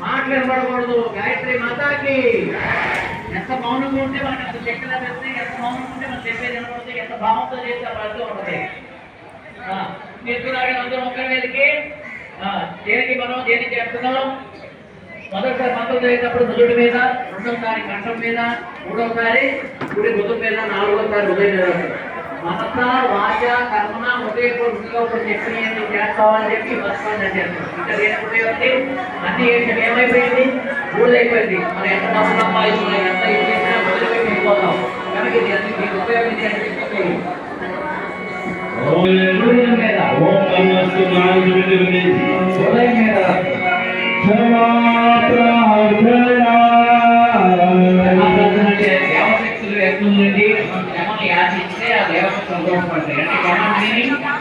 మాట్లాడబడకూడదు గాయత్రి మాతాకి ఎంత మౌనంగా ఉంటే మనకి అంత శక్తి లభిస్తుంది ఎంత మౌనంగా ఉంటే మనం చెప్పేది వినబడుతుంది ఎంత భావంతో చేస్తే పడుతూ ఉంటుంది ఆ, మీరు చూడాలి అందరూ ఒక్కరి మీదకి. ఆ, దేనికి మనం దేనికి చేస్తున్నాం? మొదటిసారి మంత్రం చేసేటప్పుడు నుదుటి మీద రెండోసారి కంఠం మీద మూడోసారి గుడి భుజం మీద నాలుగోసారి ఉదయం మీద మనస వాచ కర్మణ హృదయపూర్వకంగా శక్తిని ఏమి చేస్తామని చెప్పి బతుకోండి చేస్తాం ఇంకా దేనికి ఉపయోగం? అన్ని ఏంటి ఏమైపోయింది? ఊళ్ళైపోయింది. మనం ఎంత డబ్బు సంపాదిస్తున్నాం ఎంత ఇది చేసినా వదిలిపెట్టి వెళ్ళిపోతాం. కనుక ఇది అన్ని మీకు ఉపయోగించండి హృదయం మీద హృదయం మీద. దేవశక్తులు ఎక్కువ నుండి శ్రమను యాచిస్తే ఆ దేవత సంతోషపడతాయి అంటే శ్రమని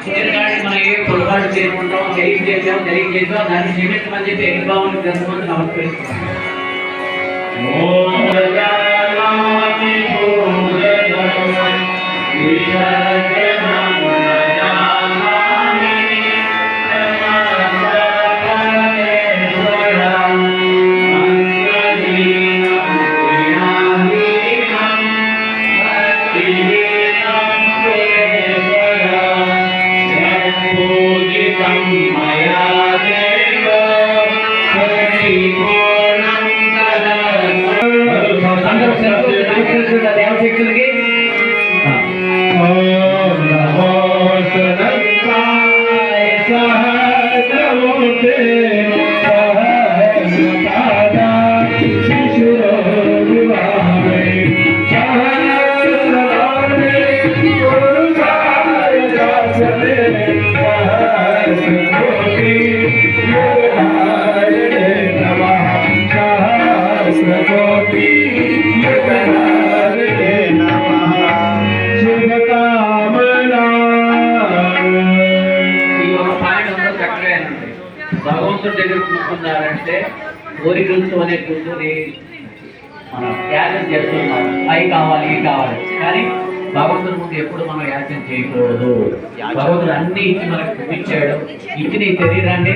చేరగాడి మనం ఏ పొరపాటు చేసుకుంటాం జరిగి చేద్దాం జరిగి చేద్దాం దాన్ని నిమిత్తమని చెప్పి ఎన్ని బాగుంది గ్రంథమంతా నమస్కరిస్తున్నాం. భగవంతుడి దగ్గర కూర్చున్నారంటే కోరికలతోనే కూర్చొని మనం యాచన చేస్తున్నాం. అవి కావాలి ఇవి కావాలి. కానీ భగవంతుని ముందు ఎప్పుడు మనం యాచన చేయకూడదు. భగవంతుడు అన్ని ఇచ్చి మనకు చూపించాడు. ఇచ్చిన ఈ శరీరాన్ని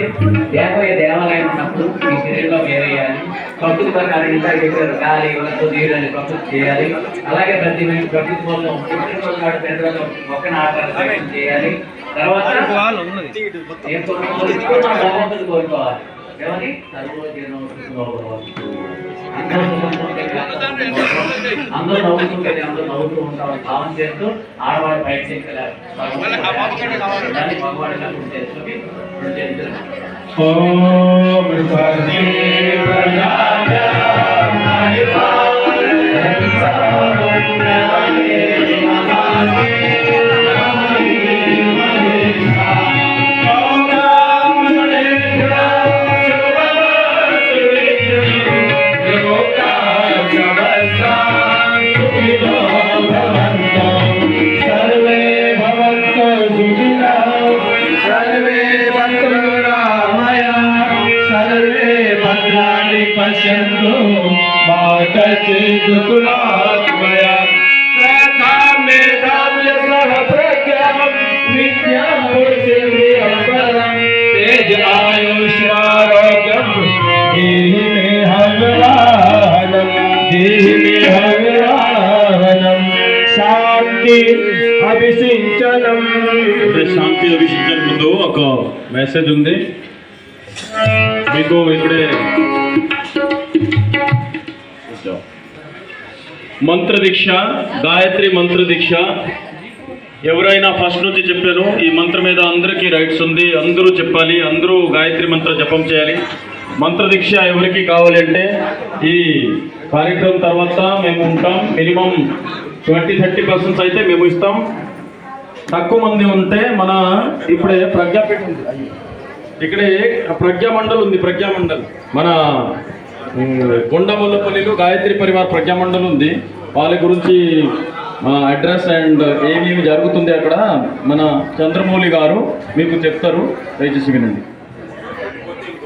దేవయ్య దేవాలయం ఉన్నప్పుడు ఈ శరీరంలో వేరేయాలి. ప్రకృతి ప్రకారం ఇలా చెప్పారు గాలి వరకు నీరు అని ప్రకృతి చేయాలి. అలాగే ప్రతి మనిషి ప్రకృతి కోసం పుట్టినరోజు నాడు ఆకారం చేయాలి. తర్వాత ఏ కోరుకోవాలి భగవంతుడు ఏమని. అందరూ నవ్వుతుంటే అందరూ నవ్వుతూ ఉంటాం భావం చేస్తూ ఆడవాడు బయట చేసుకొని సర్వే శాంతి అభిషేకం ముందు ఒక మెసేజ్ ఉంది. మీకు ఇప్పుడే మంత్ర దీక్ష గాయత్రి మంత్ర దీక్ష ఎవరైనా ఫస్ట్ నుంచి చెప్పాను ఈ మంత్రం మీద అందరికీ రైట్స్ ఉంది. అందరూ చెప్పాలి అందరూ గాయత్రి మంత్ర జపం చేయాలి. మంత్ర దీక్ష ఎవరికి కావాలి అంటే ఈ కార్యక్రమం తర్వాత మేము ఉంటాం. మినిమం ట్వంటీ థర్టీ పర్సెంట్స్ అయితే మేము ఇస్తాం. తక్కువ మంది ఉంటే మన ఇప్పుడే ప్రజ్ఞాపీఠ ఉంది. ఇక్కడే ప్రజ్ఞామండల్ ఉంది ప్రజ్ఞామండల్. మన కొండమల్లపల్లిలో గాయత్రి పరివార్ ప్రజ్ఞామండల్ ఉంది. వాళ్ళ గురించి అడ్రస్ అండ్ ఏమేమి జరుగుతుంది అక్కడ మన చంద్రమౌళి గారు మీకు చెప్తారు. దయచేసి వినండి.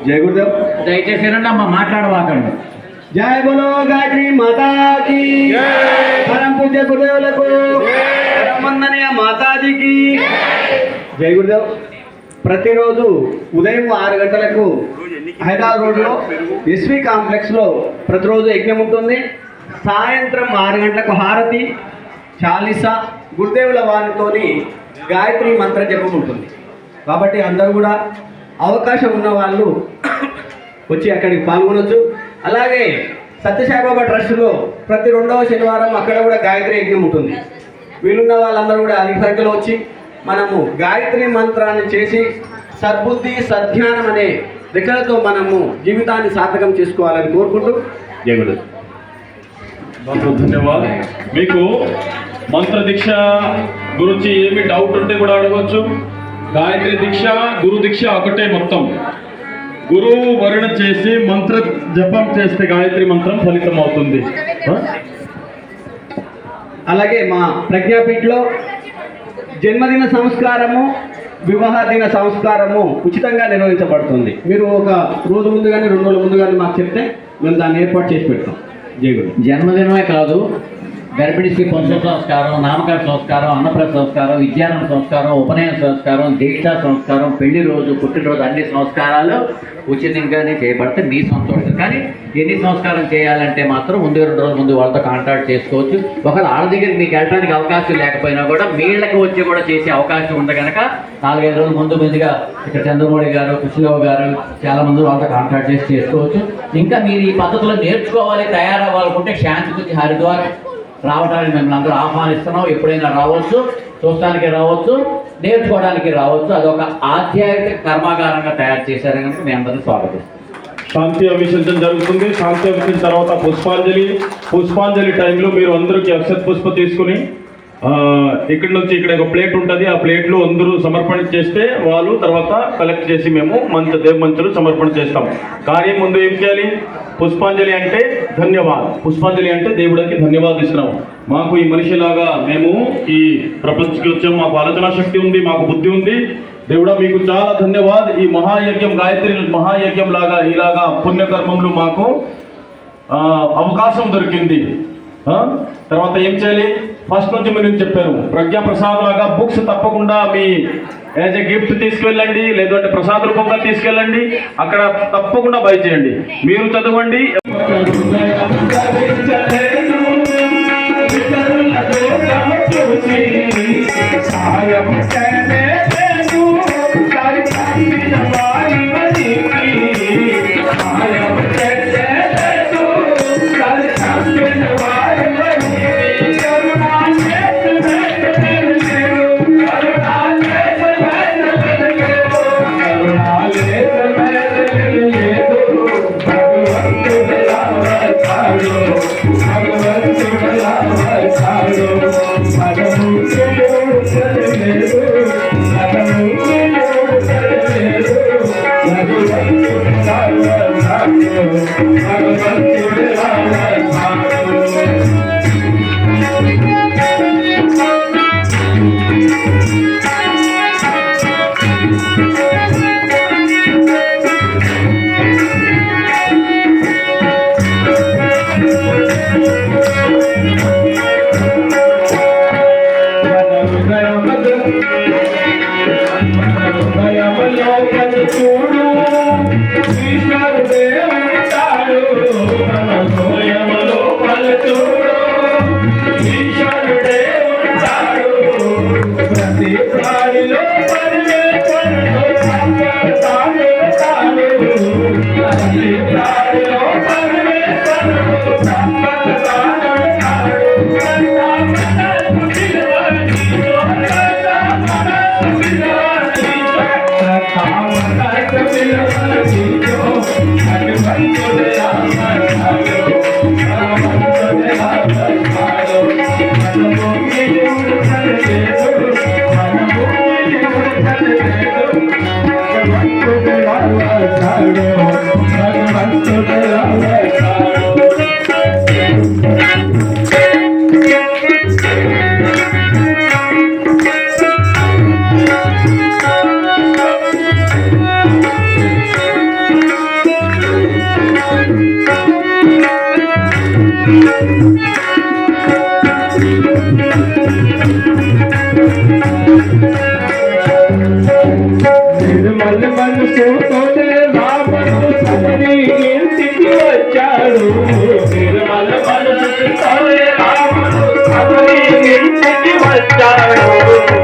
జయ గురుదేవ్. దయచేసి వినండి అమ్మ మాట్లాడవాకండి. జయ బోలో గాయత్రి మాతాకి. పరం పూజ్య గురుదేవులకు. వందనీయ మాతాజీకి. జై గురుదేవ్. ప్రతిరోజు ఉదయం ఆరు గంటలకు హైదరాబాద్ రోడ్లో ఎస్వి కాంప్లెక్స్లో ప్రతిరోజు యజ్ఞం ఉంటుంది. సాయంత్రం ఆరు గంటలకు హారతి చాలీసా గురుదేవుల వారితోని గాయత్రి మంత్ర జపం ఉంటుంది. కాబట్టి అందరూ కూడా అవకాశం ఉన్న వాళ్ళు వచ్చి అక్కడికి పాల్గొనొచ్చు. అలాగే సత్యసాయిబాబా ట్రస్ట్లో ప్రతి రెండవ శనివారం అక్కడ కూడా గాయత్రి యజ్ఞం ఉంటుంది. వీళ్ళున్న వాళ్ళందరూ కూడా అధిక సంఖ్యలో వచ్చి మనము గాయత్రి మంత్రాన్ని చేసి సద్బుద్ధి సజ్ఞానం అనే దిక్కలతో మనము జీవితాన్ని సార్థకం చేసుకోవాలని కోరుకుంటూ జగుడు ధన్యవాదాలు. మీకు మంత్ర దీక్ష గురించి ఏమి డౌట్ ఉంటే కూడా అడగవచ్చు గాయత్రి దీక్ష గురు దీక్ష ఒకటే మొత్తం. గురువు వరుణ చేసి మంత్ర జపం చేస్తే గాయత్రి మంత్రం ఫలితం అవుతుంది. అలాగే మా ప్రజ్ఞాపీఠలో జన్మదిన సంస్కారము వివాహ దిన సంస్కారము ఉచితంగా నిర్వహించబడుతుంది. మీరు ఒక రోజు ముందు కానీ రెండు రోజుల ముందు కానీ మాకు చెప్తే మేము దాన్ని ఏర్పాటు చేసి పెడతాం. జై గురు. జన్మదినమే కాదు గర్భిణీ స్త్రీ పంచ సంస్కారం నామకరణ సంస్కారం అన్నప్రద సంస్కారం విద్యారంభ సంస్కారం ఉపనయన సంస్కారం దీక్షా సంస్కారం పెళ్ళి రోజు పుట్టినరోజు అన్ని సంస్కారాలు ఉచితంగానే చేయబడితే మీ సంతోషం. కానీ ఎన్ని సంస్కారం చేయాలంటే మాత్రం ముందు రెండు రోజుల ముందు వాళ్ళతో కాంటాక్ట్ చేసుకోవచ్చు. ఒకవేళ ఆడ దగ్గర మీకు వెళ్ళడానికి అవకాశం లేకపోయినా కూడా వీళ్ళకి వచ్చి కూడా చేసే అవకాశం ఉంది కనుక నాలుగైదు రోజుల ముందు ముందుగా ఇక్కడ చంద్రమౌళి గారు కృష్ణరావు గారు చాలా మంది వాళ్ళతో కాంటాక్ట్ చేసి చేసుకోవచ్చు. ఇంకా మీరు ఈ పద్ధతిలో నేర్చుకోవాలి తయారవ్వాలనుకుంటే శాంతి నుంచి హరిద్వార్ రావడానికి మిమ్మల్ని అందరూ ఆహ్వానిస్తున్నాం. ఎప్పుడైనా రావచ్చు చూడటానికి రావచ్చు నేర్చుకోవడానికి రావచ్చు. అదొక ఆధ్యాత్మిక కర్మాగారంగా తయారు చేశారని కనుక మీ అందరినీ స్వాగతిస్తాం శాంతి అభిషేకం జరుగుతుంది. శాంతి అభిషేకం తర్వాత పుష్పాంజలి. పుష్పాంజలి టైంలో మీరు అందరికీ అక్షత్ పుష్ప తీసుకుని ఇక్కడ నుంచి ఇక్కడ ఒక ప్లేట్ ఉంటుంది. ఆ ప్లేట్లో అందరూ సమర్పణ చేస్తే వాళ్ళు తర్వాత కలెక్ట్ చేసి మేము మంచ దేవమంచులు సమర్పణ చేస్తాం. కార్యం ముందు ఏం చేయాలి? పుష్పాంజలి అంటే ధన్యవాద్. పుష్పాంజలి అంటే దేవుడికి ధన్యవాదాలు ఇస్తున్నాం. మాకు ఈ మనిషిలాగా మేము ఈ ప్రపంచకి వచ్చాము మాకు ఆలోచన శక్తి ఉంది మాకు బుద్ధి ఉంది. దేవుడా మీకు చాలా ధన్యవాద్. ఈ మహాయజ్ఞం గాయత్రి మహాయజ్ఞం లాగా ఇలాగా పుణ్యకర్మంలో మాకు అవకాశం దొరికింది. తర్వాత ఏం చేయాలి? ఫస్ట్ నుంచి మీరు చెప్పారు. ప్రజ్ఞాప్రసాద్ లాగా బుక్స్ తప్పకుండా మీ యాజ్ ఎ గిఫ్ట్ తీసుకెళ్ళండి లేదంటే ప్రసాద రూపంగా తీసుకెళ్ళండి అక్కడ తప్పకుండా బై చేయండి. మీరు చదవండి. Thank you. జై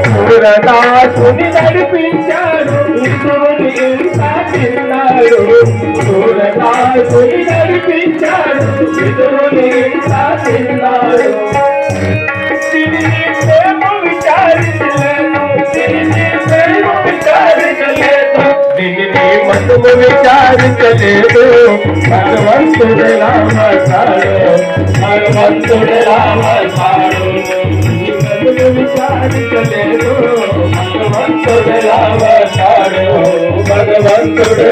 సూరదాసుని నడిపించాడు. ఇసురుని ఇంత తిన్నాడు సూరదాసుని నడిపించాడు. ఇసురుని ఇంత తిన్నాడు ప్రేమ విచారించలేదు. తిరిగి ప్రేమ విచారించలేదు. విచారించలేదు. భగవంతుడు రామసాడు భగవంతుడు రామసాడు భగవంతుడు రామసాడు భగవంతుడు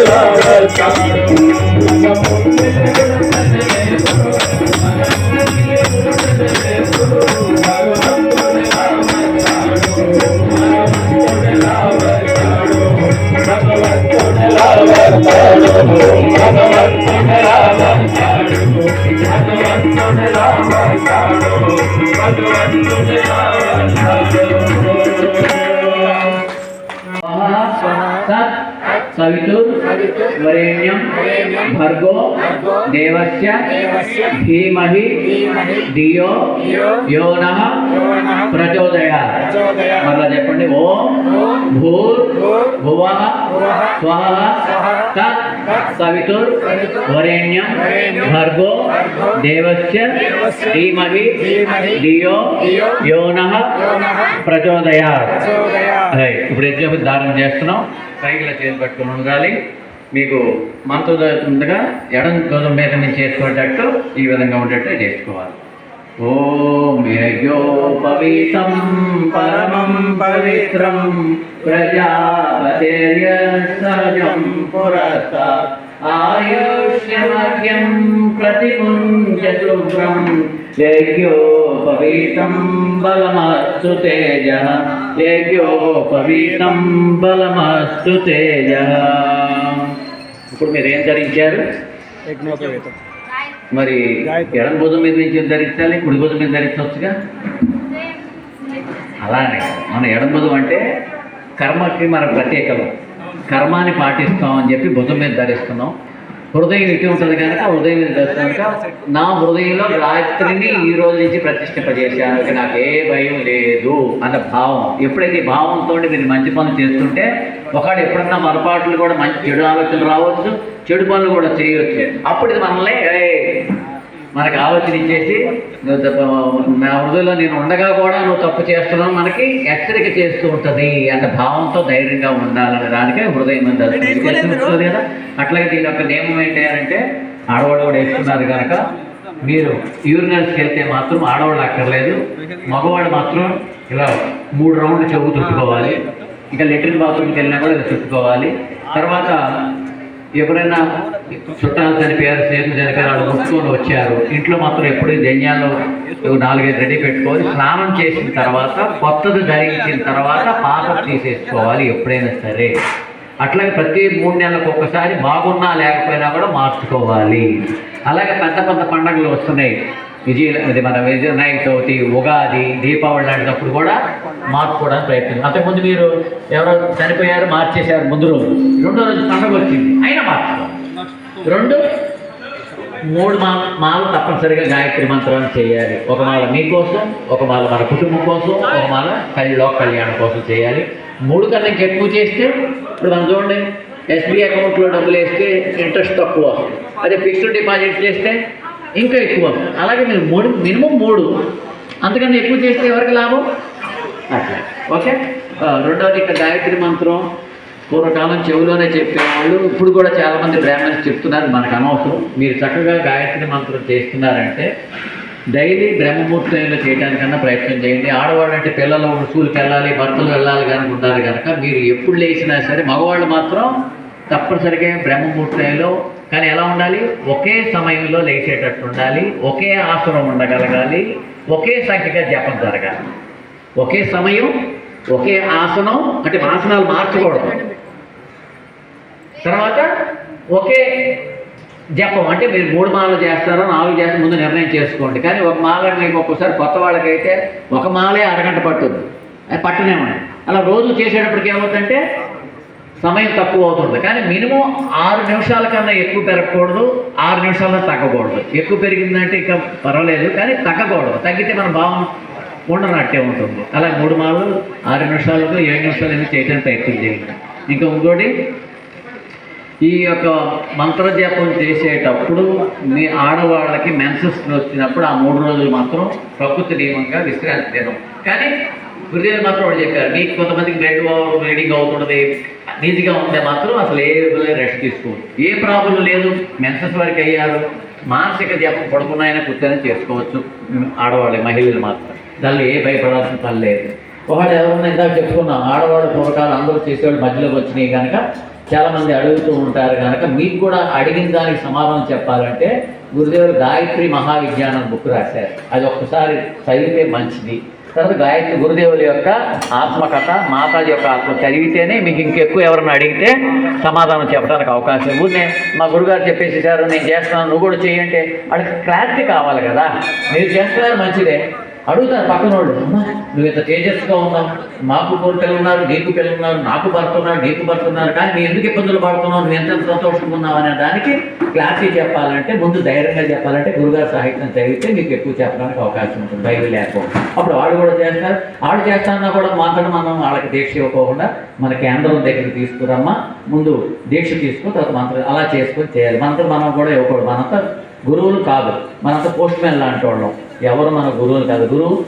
దేవస్య ధీమహి ధియో యో నః ప్రచోదయాత్ మరలా చెప్పండి. ఓం భూర్ భువః తత్ సవితుర్ వరేణ్యం భర్గో దేవస్య ధీమహి ధియో యో నః ప్రచోదయాత్. అదే ఇప్పుడు యజ్ఞోపతి ధారణ చేస్తున్నాం? కైకిల చేతి పట్టుకుని ఉండాలి. మీకు మనతో ముందుగా ఎడం గోధుమ మీద నుంచి చేసుకునేటట్టు ఈ విధంగా ఉండేట్టు చేసుకోవాలి. ఓం యజ్ఞోపవీతం పరమం పవిత్రం ప్రజాపతిర్య సహజం పురస్త ఆయుష్యమర్యం ప్రతిముంచతుగ్రం యజ్ఞోపవీతం బలమస్తు తేజ. యజ్ఞోపవీతం బలమస్తు తేజ. ఇప్పుడు మీరు ఏం ధరించారు? మరి ఎడం భుజం మీద నుంచి ధరించాలి? కుడి భుజం మీద ధరించవచ్చుగా? అలానే. మన ఎడం భుజం అంటే కర్మకి మన ప్రత్యేకం కర్మాన్ని పాటిస్తాం అని చెప్పి భుజం మీద ధరిస్తున్నాం. హృదయం ఇటు ఉంటుంది కనుక హృదయం కనుక నా హృదయంలో రాత్రిని ఈ రోజు నుంచి ప్రతిష్ఠింపజేశాను. నాకు ఏ భయం లేదు అన్న భావం. ఎప్పుడైతే ఈ భావంతో మీరు మంచి పనులు చేస్తుంటే ఒకడు ఎప్పుడన్నా మరపాట్లు కూడా మంచి చెడు ఆలోచనలు రావచ్చు చెడు పనులు కూడా చేయవచ్చు అప్పుడు ఇది మనల్ని మనకి ఆలోచన ఇచ్చేసి నా హృదయంలో నేను ఉండగా కూడా నువ్వు తప్పు చేస్తున్నావు మనకి హెచ్చరిక చేస్తూ ఉంటుంది అన్న భావంతో ధైర్యంగా ఉండాలనే దానికే హృదయం కదా. అట్లాగే దీని యొక్క నియమం ఏంటి అంటే ఆడవాళ్ళు కూడా వేస్తున్నారు కనుక మీరు యూరినల్స్కి వెళ్తే మాత్రం ఆడవాళ్ళు అక్కర్లేదు. మగవాడు మాత్రం ఇలా మూడు రౌండ్లు చెవు చుట్టుకోవాలి ఇంకా లెట్రిన్ బాత్రూమ్కి వెళ్ళినా కూడా ఇలా చుట్టుకోవాలి తర్వాత ఎవరైనా చుట్టాలు చనిపోయారు స్నేహితులు చనిపోయారు వాళ్ళు ముట్టుకొని వచ్చారు ఇంట్లో మాత్రం ఎప్పుడూ జన్యాలు నాలుగైదు రెడీ పెట్టుకోవాలి స్నానం చేసిన తర్వాత కొత్తది ధరించిన తర్వాత పాత తీసేసుకోవాలి ఎప్పుడైనా సరే. అట్లాగే ప్రతి మూడు నెలలకు ఒక్కసారి బాగున్నా లేకపోయినా కూడా మార్చుకోవాలి. అలాగే పెద్ద పెద్ద పండుగలు వస్తున్నాయి. విజయ ఇది మన విజయ చవితి ఉగాది దీపావళి లాంటినప్పుడు కూడా మార్చుకోవడానికి ప్రయత్నం. అంతకుముందు మీరు ఎవరో చనిపోయారు మార్చేశారు ముందు రోజు. రెండో రోజు పండుగ వచ్చింది. అయినా మార్చుకోవాలి రెండు మూడు మా మాల తప్పనిసరిగా గాయత్రి మంత్రాన్ని చేయాలి. ఒక మాల మీకోసం ఒక మాల మన కుటుంబం కోసం ఒక మాల కళ్యాణ లోక కళ్యాణం కోసం చేయాలి. మూడు కన్నా ఇంకా ఎక్కువ చేస్తే ఇప్పుడు మనం చూడండి ఎస్బీఐ అకౌంట్లో డబ్బులు వేస్తే ఇంట్రెస్ట్ తక్కువ అదే ఫిక్స్డ్ డిపాజిట్ చేస్తే ఇంకా ఎక్కువ అలాగే మీరు మూడు మినిమం మూడు. అంతకన్నా ఎక్కువ చేస్తే ఎవరికి లాభం? అట్లా. ఓకే? రెండోది రెండవది ఇక్కడ గాయత్రి మంత్రం పూర్వకాలం చెవిలోనే చెప్పేవాళ్ళు ఇప్పుడు కూడా చాలామంది బ్రాహ్మణ్స్ చెప్తున్నారు మనకు అనవసరం. మీరు చక్కగా గాయత్రి మంత్రం చేస్తున్నారంటే డైలీ బ్రహ్మముహూర్తంలో చేయడానికన్నా ప్రయత్నం చేయండి. ఆడవాళ్ళు అంటే పిల్లలు స్కూల్కి వెళ్ళాలి భర్తలు వెళ్ళాలి కనుక ఉంటారు కనుక మీరు ఎప్పుడు లేచినా సరే మగవాళ్ళు మాత్రం తప్పనిసరిగా బ్రహ్మముహూర్తంలో కానీ ఎలా ఉండాలి? ఒకే సమయంలో లేచేటట్టు ఉండాలి ఒకే ఆసనం ఉండగలగాలి ఒకే సంఖ్యగా జపం జరగాలి. ఒకే సమయం ఒకే ఆసనం అంటే ఆసనాలు మార్చకూడదు. తర్వాత ఒకే జపం అంటే మీరు మూడు మాలలు చేస్తారో నాలుగు చేస్తే ముందు నిర్ణయం చేసుకోండి. కానీ ఒక మాల మీకు ఒక్కోసారి కొత్త వాళ్ళకైతే ఒక మాలే అరగంట పట్టుద్ది. అది పట్టనేమండి అలా రోజు చేసేటప్పటికి ఏమవుతుందంటే సమయం తక్కువ అవుతుంది. కానీ మినిమం ఆరు నిమిషాల కన్నా ఎక్కువ పెరగకూడదు ఆరు నిమిషాల్లో తగ్గకూడదు. ఎక్కువ పెరిగిందంటే ఇంకా పర్వాలేదు కానీ తగ్గకూడదు. తగ్గితే మన భావం ఉండనట్టే ఉంటుంది. అలా మూడు మాలు ఆరు నిమిషాలకు ఏడు నిమిషాలు ఏమి చేయడానికి ప్రయత్నం చేయండి ఇంకా ఇంకోటి ఈ యొక్క మంత్రజపం చేసేటప్పుడు మీ ఆడవాళ్ళకి మెన్సెస్ వచ్చినప్పుడు ఆ మూడు రోజులు మాత్రం ప్రకృతి నియమంగా విశ్రాంతి దినం కానీ గురుదేవులు మాత్రం ఒకటి చెప్పారు మీకు కొంతమందికి బ్లడ్ బ్లీడింగ్ అవుతున్నది నీట్గా ఉంటే మాత్రం అసలు ఏ రెస్ట్ తీసుకోవచ్చు ఏ ప్రాబ్లం లేదు మెన్సెస్ వారికి అయ్యారు. మానసిక జపం పడుకున్నాయని కూర్చొని చేసుకోవచ్చు ఆడవాళ్ళు మహిళలు మాత్రం. దానిలో ఏ భయపడాల్సిన పని లేదు. ఒకటి ఎవరన్నా ఇందాక చెప్పుకున్నాం ఆడవాళ్ళు పూర్వకాలు అందరూ చేసేవాళ్ళు మధ్యలోకి వచ్చినాయి కనుక చాలామంది అడుగుతూ ఉంటారు కనుక మీకు కూడా అడిగిన దానికి సమాధానం చెప్పాలంటే గురుదేవులు గాయత్రి మహావిజ్ఞానం బుక్ రాశారు. అది ఒక్కసారి చదివితే మంచిది. తర్వాత గాయత్రి గురుదేవుల యొక్క ఆత్మకథ మాతాజీ యొక్క ఆత్మ చదివితేనే మీకు ఇంకెక్కువ ఎవరైనా అడిగితే సమాధానం చెప్పడానికి అవకాశం ఊరినే మా గురుగారు చెప్పేసేసారు నేను చేస్తున్నాను నువ్వు కూడా చేయంటే వాళ్ళకి క్లారిటీ కావాలి కదా. మీరు చేస్తున్నారు మంచిదే. అడుగుతారు పక్కన వాళ్ళు అమ్మా నువ్వు ఇంత తేజస్సుగా ఉన్నావు. మాకు కోరి పిల్లలు ఉన్నారు నీకు పిల్లలు ఉన్నారు నాకు భర్త ఉన్నారు నీకు భర్త ఉన్నారు. కానీ నీ ఎందుకు ఇబ్బందులు పడుతున్నావు? నువ్వు ఎంత సంతోషంగా ఉన్నావు అనే దానికి క్లారిటీ చెప్పాలంటే ముందు ధైర్యంగా చెప్పాలంటే గురుగారు సాహిత్యం చదివితే మీకు ఎక్కువ చెప్పడానికి అవకాశం ఉంటుంది బైబిల్ లేకపోతే అప్పుడు వాడు కూడా చేస్తారు. వాడు చేస్తానన్నా కూడా మాత్రం మనం వాళ్ళకి దీక్ష ఇవ్వకోకుండా మన కేంద్రం దగ్గర తీసుకురమ్మా. ముందు దీక్ష తీసుకుని తర్వాత మంత్రం అలా చేసుకొని చేయాలి. మనతో మనం కూడా ఇవ్వకూడదు. మనంతా గురువులు కాదు. మనంతా పోస్ట్ మ్యాన్ లాంటి వాళ్ళం. ఎవరు మన గురువులు కాదు. గురువు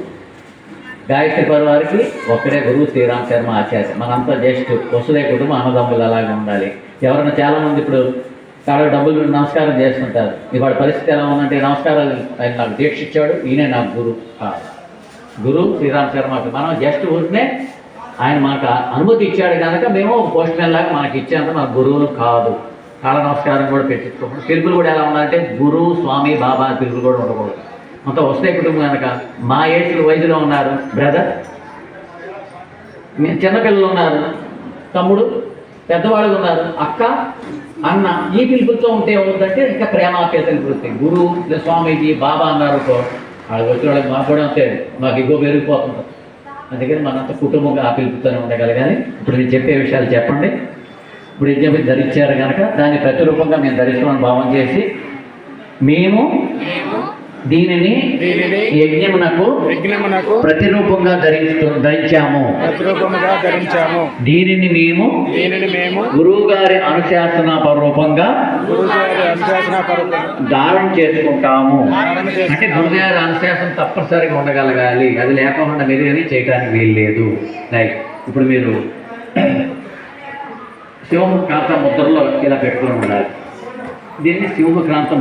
గాయత్రి వారికి ఒక్కడే గురువు శ్రీరామ్ శర్మ ఆచార్య. మనంతా జస్ట్ వసుదే కుటుంబం అన్నదమ్ములు అలాగే ఉండాలి. ఎవరైనా చాలామంది ఇప్పుడు కాడ డబ్బులు నమస్కారం చేస్తుంటారు. ఇవాళ పరిస్థితి ఎలా ఉందంటే నమస్కారాలు ఆయన నాకు దీక్ష ఇచ్చాడు. ఈయనే నాకు గురువు. కాదు. గురువు శ్రీరామ్ శర్మ మనం జస్ట్ ఊరినే ఆయన మనకు అనుమతి ఇచ్చాడు కనుక మేము పోస్ట్ మ్యాన్ లాగా మనకి ఇచ్చేంత మన గురువులు కాదు. కాళ్ళ నమస్కారం కూడా పెట్టించుకోకూడదు పిలుపులు కూడా ఎలా ఉండాలంటే గురువు స్వామి బాబా పిలుపులు కూడా ఉండకూడదు. అంత వస్తే కుటుంబం కనుక మా ఏజ్ వయసులో ఉన్నారు బ్రదర్ చిన్నపిల్లలు ఉన్నారు తమ్ముడు పెద్దవాళ్ళు ఉన్నారు అక్క అన్న ఈ పిలుపులతో ఉంటే ఏమవుతుందంటే ఇంకా ప్రేమ ఆప్యాయతలు గురు గురువు లేదా స్వామీజీ బాబా అన్నారు వాళ్ళకి వచ్చిన వాళ్ళకి మాకు కూడా అంతే మాకు ఇగో పెరిగిపోతుంది అందుకని మనంతా కుటుంబంగా ఆ పిలుపుతోనే ఉండగలగాలి. ఇప్పుడు నేను చెప్పే విషయాలు చెప్పండి. ఇప్పుడు యజ్ఞం ధరించారు కనుక దాన్ని ప్రతిరూపంగా మేము ధరిస్తున్నాం భావం చేసి మేము దీనిని యజ్ఞమునకు విఘ్నమునకు ప్రతిరూపంగా ధరిస్తూ ధరించాము. ప్రతిరూపముగా ధరించాము. దీనిని మేము దీనిని మేము గురువు గారి అనుశాసన రూపంగా గురుగారి అనుశాసన పరుపు ధారణ చేసుకుంటాము. అంటే గురుగారి అనుశాసనం తప్పనిసరిగా ఉండగలగాలి. అది లేకుండా మీరు చేయడానికి వీల్లేదు. లైక్ ఇప్పుడు మీరు శివముఖాంత ముద్రలో ఇలా పెట్టుకొని ఉండాలి. దీన్ని శివముఖాంత